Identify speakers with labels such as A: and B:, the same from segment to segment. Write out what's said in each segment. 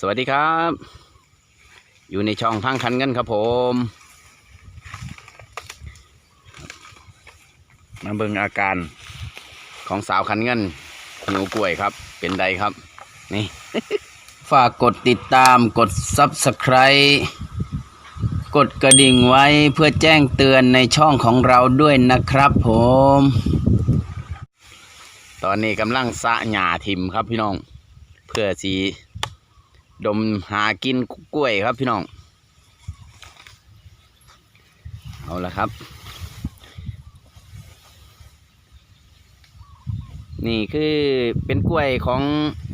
A: สวัสดีครับ อยู่ในช่องพังคันเงินครับผมมาเบิ่งอาการของสาวคันเงินหิวกล้วยครับ เป็นใดครับ นี่ ฝากกดติดตามกด Subscribe กดกระดิ่งไว้เพื่อแจ้งเตือนในช่องของเราด้วยนะครับผม ตอนนี้กำลังสะหญ้าทิมครับพี่น้อง เพื่อสี ดมหากินกล้วยครับพี่น้อง เอาละครับ นี่คือเป็นกล้วยของ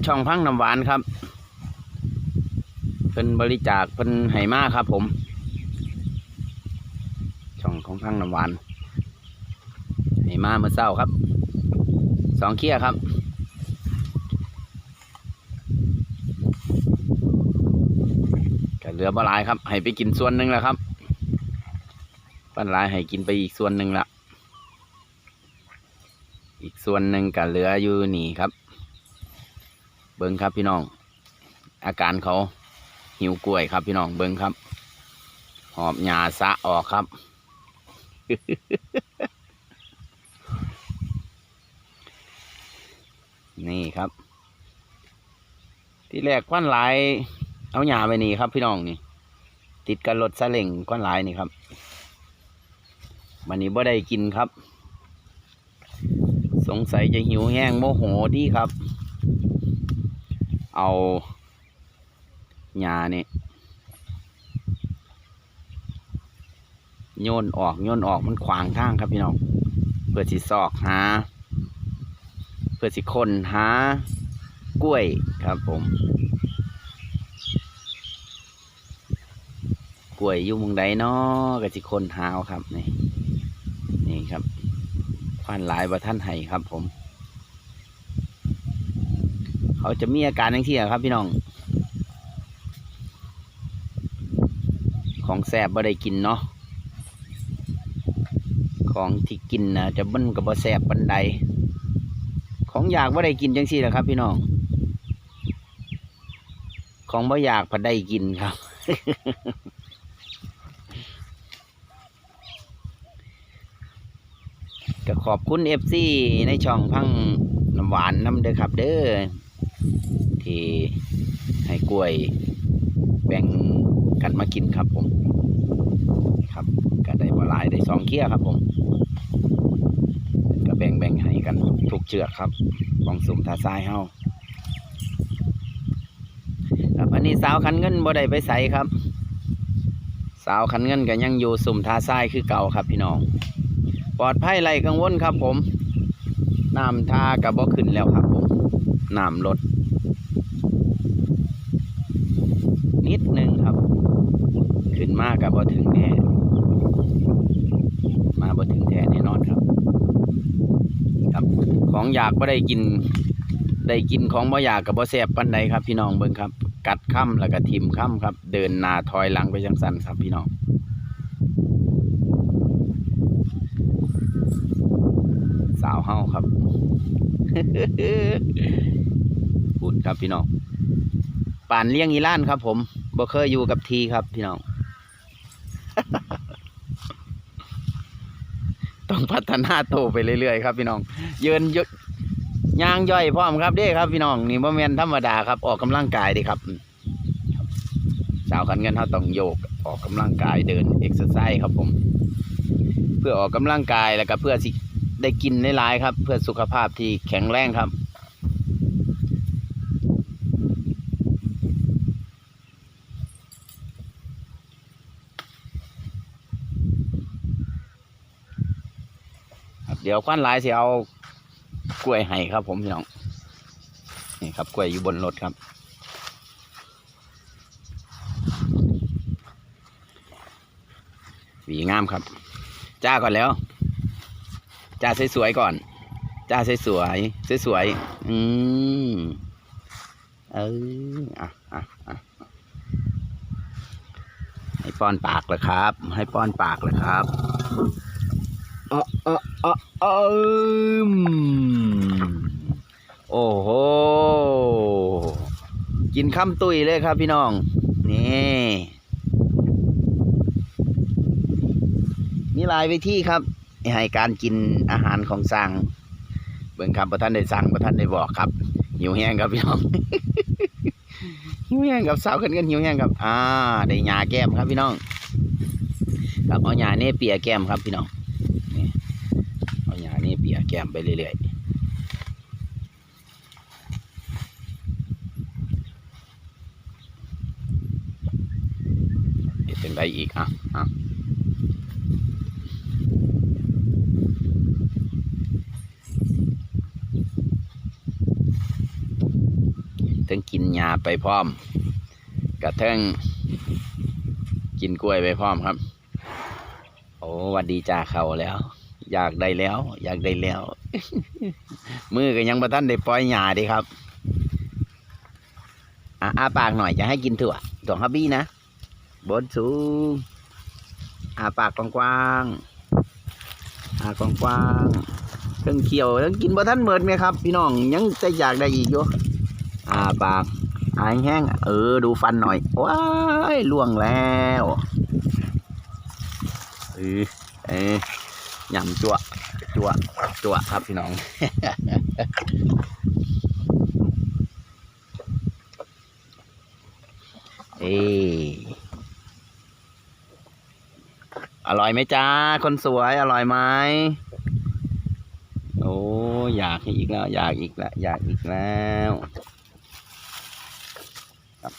A: ช่องพังน้ำหวานครับ เป็นบริจาคเป็นไหมาครับผม ช่องของพังน้ำหวานไหมาเมื่อเช้าครับ สองเคี้ยครับ ก็เหลือปลาหลายครับ ให้ไปกินส่วนหนึ่งแล้วครับปลาหลายให้กินไปอีกส่วนหนึ่งละอีกส่วนหนึ่งก็เหลืออยู่นี่ครับ เบิ้งครับพี่น้อง อาการเขาหิวกล้วยครับพี่น้องเบิ้งครับ หอบหยาสะออกครับนี่ครับ ที่แรกควันหลาย เอาหญ้าไปนี่ครับ พี่น้องนี่ ติดกับรถซาเล้งก้อนหลายนี่ครับวันนี้บ่ได้กินครับ สงสัยจะหิวแห้งโมโหดีครับ เอาหญ้านี่โยนออกโยนออกมันขวางทางครับพี่น้องเพื่อสิซอกหาเพื่อสิคนหากล้วยครับผม ล้วยอยู่มุงใดเนาะก็สิคนหาวครับนี่นี่ครับควานหลายบ่ท่านไห้ครับ ผม เขาจะมีอาการอย่างที่ครับ พี่น้อง ของแสบบ่ได้กินเนาะของที่กินนะจะมันกับบ่แสบปันใดของอยากบ่ได้กินจังซี่แหละครับ พี่น้องของบ่อยากพอได้กินครับ ขอบคุณเอฟซีในช่องพังน้ำหวานน้ำเด้อครับ เด้อที่ให้กล้วยแบ่งกันมากินครับผม ครับก็ได้มาหลายได้สองเคี้ยครับผมก็แบ่งแบ่งให้กันทุกเชือกครับกองสุ่มทาทรายเฮาครับอันนี้สาวคันเงินบ่ได้ไปใส่ครับ สาวคันเงินก็ยังอยู่สุ่มทาทรายคือเก่าครับพี่น้อง ปลอดภัยไรกังวลครับผมน้ำทากับบ่ขึ้นแล้วครับผมน้ำลดนิดหนึ่งครับ ขึ้นมากกับบ่ถึงแน่มาบ่ถึงแท้แน่นอนครับ ครับของอยากบ่ได้กินได้กินของบ่อยากกับบ่แซ่บปันใดครับ พี่น้องเบิ่งครับ กัดค่ำแล้วก็ทิมค่ำครับ เดินนาถอยหลังไปจังสันครับพี่น้อง สาว เฮาครับพูดครับพี่น้องป่านเลี้ยงอีล้านครับ ผมบ่เคยอยู่กับทีครับ พี่น้อง ต้องพัฒนาโตไปเรื่อยๆครับพี่น้อง เยินยยางย่อยพร้อมครับเด้ครับ พี่น้องนี่บ่แม่นธรรมดาครับ ออกกำลังกายด้ครับ สาวขันเงินเขาต้องโยกออกกำลังกายเดินเอ็กซ์ไซส์ครับผม เพื่อออกกำลังกายแล้วก็เพื่อสิ ได้กินหลายๆครับ เพื่อสุขภาพที่แข็งแรงครับ เดี๋ยวควันหลายสิเอากล้วยให้ครับ ผมพี่น้องนี่ครับกล้วยอยู่บนรถครับหวีงามครับ จ้าก่อนแล้ว จ้าสวยๆก่อนจ้าสวยๆสวยๆอืมเอออะอะอะให้ป้อนปากเลยครับ ให้ป้อนปากเลยครับเออเออเออเออโอ้โหกินคำตุยเลยครับพี่น้อง นี่มีลายวิธีครับ ให้การกินอาหารของสร้าง เบิ่งครับประท่านได้สั่งประท่านได้บอกครับ หิวแห้งครับพี่น้อง หิวแห้งกับสาวกันกันหิวแห้งครับ อ่าได้หยาแก้มครับพี่น้องครับเอาหยาเนี่เปียแก้มครับพี่น้องเอาหยาเนี่เปียแก้มไปเรื่อยๆเดเป็นไรอีกอะอะถึงกินหยา ไปพร้อม กระเทิงกินกล้วยไปพร้อมครับ โอ้วัดดีจ่าเขาแล้ว อยากได้แล้ว อยากได้แล้ว มือก็ยังประท่านได้ปล่อยหยาดีครับอะอาปากหน่อยจะให้กินถั่วถั่วฮับบี้นะบนสูงอาปากกว้างๆอากว้างๆเครื่องเคี้ยวต้องกินบ่ท่านเหมิดไหมครับ พี่น้องยังจะอยากได้อีกอยู่อาปาก อายแห้งเออ ดูฟันหน่อย ว้ายล่วงแล้วเออเออยำจั่วจั่วจั่วครับพี่น้องเออร่อยไหมจ้า คนสวย อร่อยไหมโอ้ อยากอีกแล้ว อยากอีกแล้ว อยากอีกแล้วครับ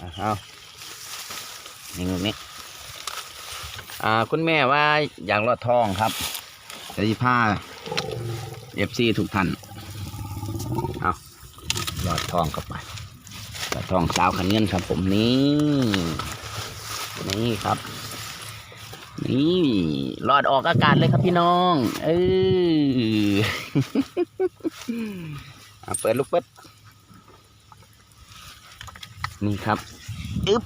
A: อะ เอานี่นี่อ่าคุณแม่ว่าอยากรอดทองครับจะที่ผ้าเอฟซีถูกท่านเอารอดทองเข้าไปรอดทองสาวขันเงินครับผมนี่นี่ครับ นี่รอดออกอากาศเลยครับพี่น้อง เออเปิดลูกเปิด นี่ครับอึบ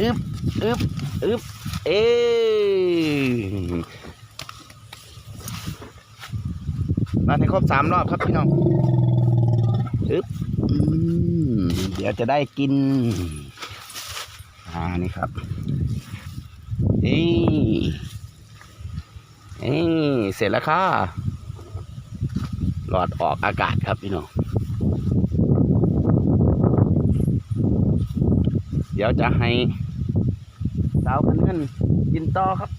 A: อึบอึบอึบเอ้ยมาให้ครบสามรอบครับพี่น้องอึบอเดี๋ยวจะได้กิน อ่า นี่ครับ เอ้เอ้เสร็จแล้วค่ะ หลอดออกอากาศครับพี่น้อง เดี๋ยวจะให้สาวคันเงินกินต่อครับ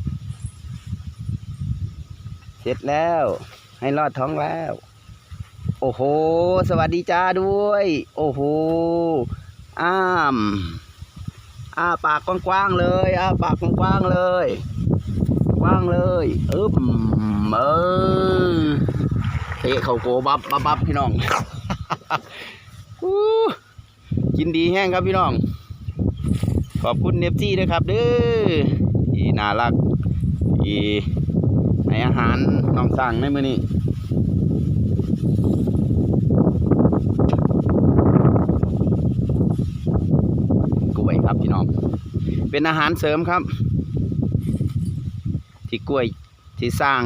A: เสร็จแล้ว ให้รอดท้องแล้ว โอ้โห สวัสดีจ้าด้วย โอ้โห อ้ามอ้าปากกว้างๆเลยอ้าปากกว้างๆเลยกว้างเลยอึบเออเทเขาโกบับบับบับพี่น้องกูกินดีแห้งครับพี่น้อง อบคุณเนฟซี่ด้วยครับเด้อที่น่ารักที่ให้อาหารน้องสั่งในมือนี้กล้วยครับพี่น้อง เป็นอาหารเสริมครับ ที่กล้วยที่สร้าง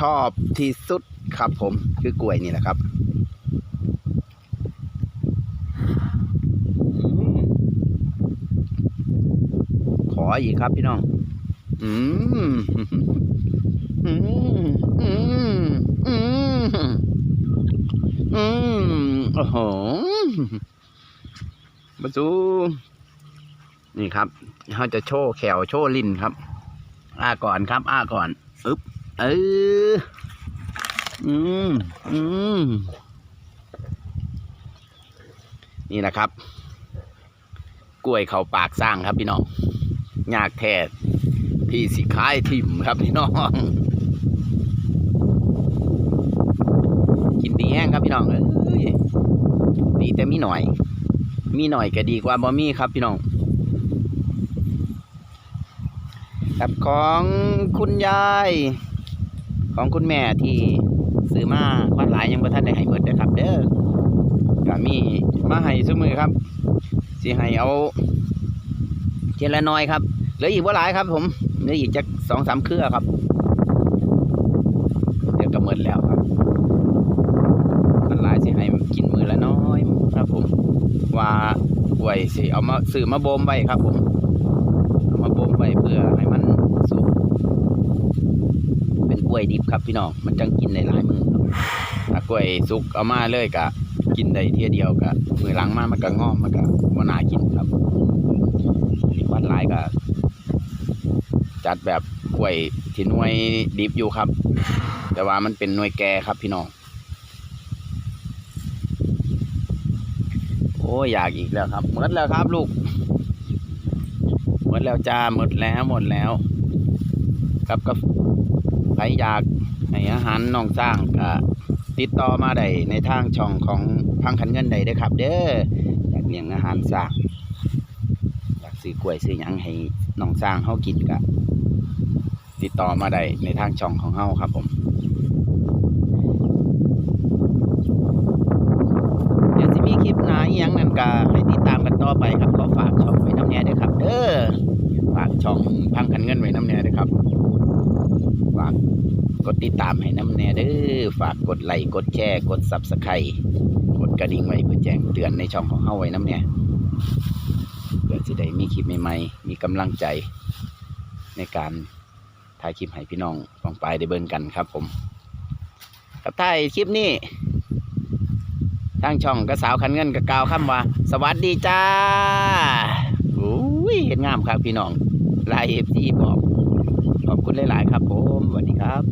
A: ชอบที่สุดครับผมคือกล้วยนี่แหละครับ ขออีกครับพี่น้อง อืมอืมอืมอืมอืมโอ้โหมาดูนี่ครับเขาจะโชว์แขวโชว์ลิ้นครับ อ้าก่อนครับ อ้าก่อนอึ๊บเอออืมอืมนี่แหละครับ กล้วยเขาปากสร้างครับพี่น้อง ยากแท้ที่สิขายทิมครับพี่น้อง กินดีแห้งครับพี่น้องเอ้ยดีแต่มีหน่อย มีหน่อยก็ดีกว่าบ่มีครับพี่น้องครับของคุณยาย ของคุณแม่ที่ซื้อมาควันหลายยังบ่ทันได้ให้เบิดเด้อครับ เด้อก็มีมาให้ซุมือครับสิให้เอาเจละน้อยครับ ลืออีกว่าหลายครับ ผมเหลืออีกจักสองสามเครือครับ เดี๋ยวก็หมดแล้วครับมันหลายสิให้กินมือละน้อยครับผม ว่าวยสิเอามาซื้อมาบ่มไว้ครับ ผมเอามาบ่มไว้เพื่อให้มันสุกเป็นกล้วยดิบครับพี่น้องมันจังกินได้หลายมือครับถ้ากล้วยสุกเอามาเลยกะกินได้เทียเดียวกะมือหลังมามันก็งอมมันก็บ่น่ากินครับวัดหลายก็ จัดแบบกล้วยที่หน่วยดิบอยู่ครับ แต่ว่ามันเป็นหน่วยแก่ครับพี่น้องโอ้ยอยากอีกแล้วครับหมดแล้วครับลูกหมดแล้วจ้าหมดแล้วหมดแล้วครับก็ใครอยากให้อาหารน้องสร้างก็ติดต่อมาได้ในทางช่องของพังคันเงินใดเด้ครับ เด้ออยากเลี้ยงอาหารสร้าง ซื้อกล้วยซื้อหยังให้น้องสร้างเฮากินก็ติดต่อมาได้ในทางช่องของเฮาครับผมเดี๋ยวจะมีคลิปหนาอหยังนั่นก็ให้ติดตามกันต่อไปครับขอฝากช่องไว้น้ำแน่ด้วยครับ เด้อฝากช่องพังคันเงินไว้น้ำแน่ด้วยครับฝากกดติดตามให้น้ำแน่เด้อฝากกดไลค์กดแชร์กดซับสไครต์กดกระดิ่งไว้เพื่อแจ้งเตือนในช่องของเฮาไว้น้ำแน่ เพื่อจะได้มีคลิปใหม่ๆมีกำลังใจในการถ่ายคลิปให้พี่น้องฟองปลายได้เบิ่งกันครับผมครับถ่ายคลิปนี้ทางช่องก็สาวคันเงินก็กาวคำว่า สวัสดีจ้าอุ้ยเห็นงามครับพี่น้องลายเอฟซีบอกขอบคุณหลาย ๆ ครับผมสวัสดีครับ